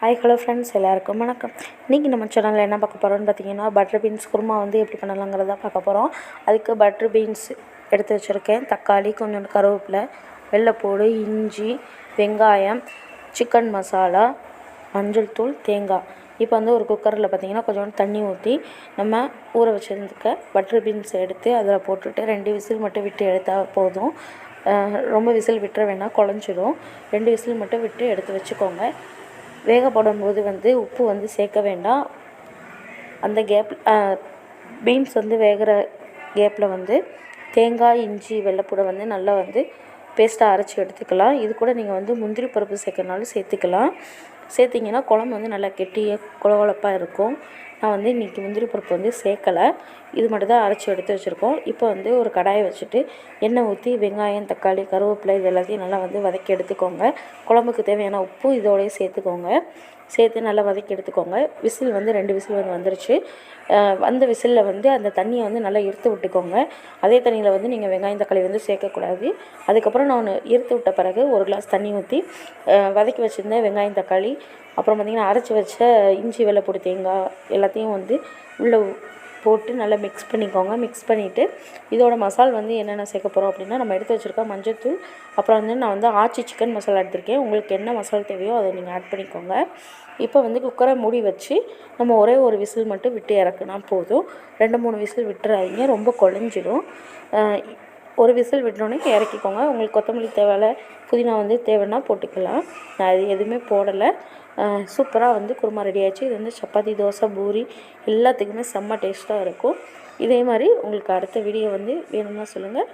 Hi hello friends எல்லாருக்கும் வணக்கம். இன்றைக்கி நம்ம சேனலில் என்ன பார்க்க போகிறோம்னு பார்த்தீங்கன்னா பட்டர் பீன்ஸ் குருமா வந்து எப்படி பண்ணலாங்கிறத பார்க்க போகிறோம் அதுக்கு பட்டர் பீன்ஸ் எடுத்து வச்சுருக்கேன். தக்காளி கொஞ்சோண்டு கருவேப்பிலை வெள்ளைப்பூடு இஞ்சி வெங்காயம் சிக்கன் மசாலா மஞ்சள் தூள் தேங்காய். இப்போ வந்து ஒரு குக்கரில் பார்த்தீங்கன்னா கொஞ்சோண்டு தண்ணி ஊற்றி நம்ம ஊற வச்சுருந்துக்க பட்டர் பீன்ஸ் எடுத்து அதில் போட்டுட்டு ரெண்டு விசில் மட்டும் விட்டு எடுத்தால் போதும். ரொம்ப விசில் விட்டுற வேணாம் குழஞ்சிடும் ரெண்டு விசில் மட்டும் விட்டு எடுத்து வச்சுக்கோங்க. வேக போடும்போது வந்து உப்பு வந்து சேர்க்க வேண்டாம். அந்த கேப் பீன்ஸ் வந்து வேகிற கேப்பில் வந்து தேங்காய் இஞ்சி வெள்ளைப்பூடை வந்து நல்லா வந்து பேஸ்ட்டாக அரைச்சி எடுத்துக்கலாம். இது கூட நீங்கள் வந்து முந்திரி பருப்பு சேர்க்கறனாலும் சேர்த்துக்கலாம். சேர்த்திங்கன்னா குழம்பு வந்து நல்லா கெட்டியாக குழகுழப்பாக இருக்கும். நான் வந்து இன்றைக்கி முந்திரி பருப்பு வந்து சேர்க்கலை. இது மட்டும் தான் அரைச்சி எடுத்து வச்சுருக்கோம். இப்போ வந்து ஒரு கடாயை வச்சுட்டு எண்ணெய் ஊற்றி வெங்காயம் தக்காளி கருவேப்பிலை இது எல்லாத்தையும் நல்லா வந்து வதக்கி எடுத்துக்கோங்க. குழம்புக்கு தேவையான உப்பு இதோடய சேர்த்துக்கோங்க. சேர்த்து நல்லா வதக்கி எடுத்துக்கோங்க. விசில் வந்து ரெண்டு விசில் வந்து வந்துருச்சு. வந்த விசிலில் வந்து அந்த தண்ணியை வந்து நல்லா இருத்து விட்டுக்கோங்க. அதே தண்ணியில் வந்து நீங்கள் வெங்காயம் தக்காளி வந்து சேர்க்கக்கூடாது. அதுக்கப்புறம் நான் இருத்து விட்ட பிறகு ஒரு கிளாஸ் தண்ணி ஊற்றி வதக்கி வச்சுருந்தேன் வெங்காயம் தக்காளி அப்புறம் பார்த்திங்கன்னா அரைச்சி வச்ச இஞ்சி வெள்ளைப்பூடி தேங்காய் எல்லாத்தையும் வந்து உள்ளே போட்டு நல்லா மிக்ஸ் பண்ணிக்கோங்க. மிக்ஸ் பண்ணிவிட்டு இதோட மசால் வந்து என்னென்ன சேர்க்க போகிறோம் அப்படின்னா நம்ம எடுத்து வச்சுருக்க மஞ்சத்தூள் அப்புறம் வந்து நான் வந்து ஆச்சி சிக்கன் மசாலா எடுத்திருக்கேன். உங்களுக்கு என்ன மசாலா தேவையோ அதை நீங்கள் ஆட் பண்ணிக்கோங்க. இப்போ வந்து குக்கரை மூடி வச்சு நம்ம ஒரே ஒரு விசில் மட்டும் விட்டு இறக்குனா போதும். ரெண்டு மூணு விசில் விட்டுறாதீங்க. ரொம்ப குழஞ்சிடும் ஒரு விசில் விட்டோன்னே இறக்கிக்கோங்க. உங்களுக்கு கொத்தமல்லி தேவையில்ல புதினா வந்து தேவைன்னா போட்டுக்கலாம். நான் அது எதுவுமே போடலை. சூப்பராக வந்து குருமா ரெடி ஆயிடுச்சு. இது வந்து சப்பாத்தி தோசை பூரி எல்லாத்துக்குமே செம்ம டேஸ்ட்டாக இருக்கும். இதே மாதிரி உங்களுக்கு அடுத்த வீடியோ வந்து வேணும்னா சொல்லுங்கள்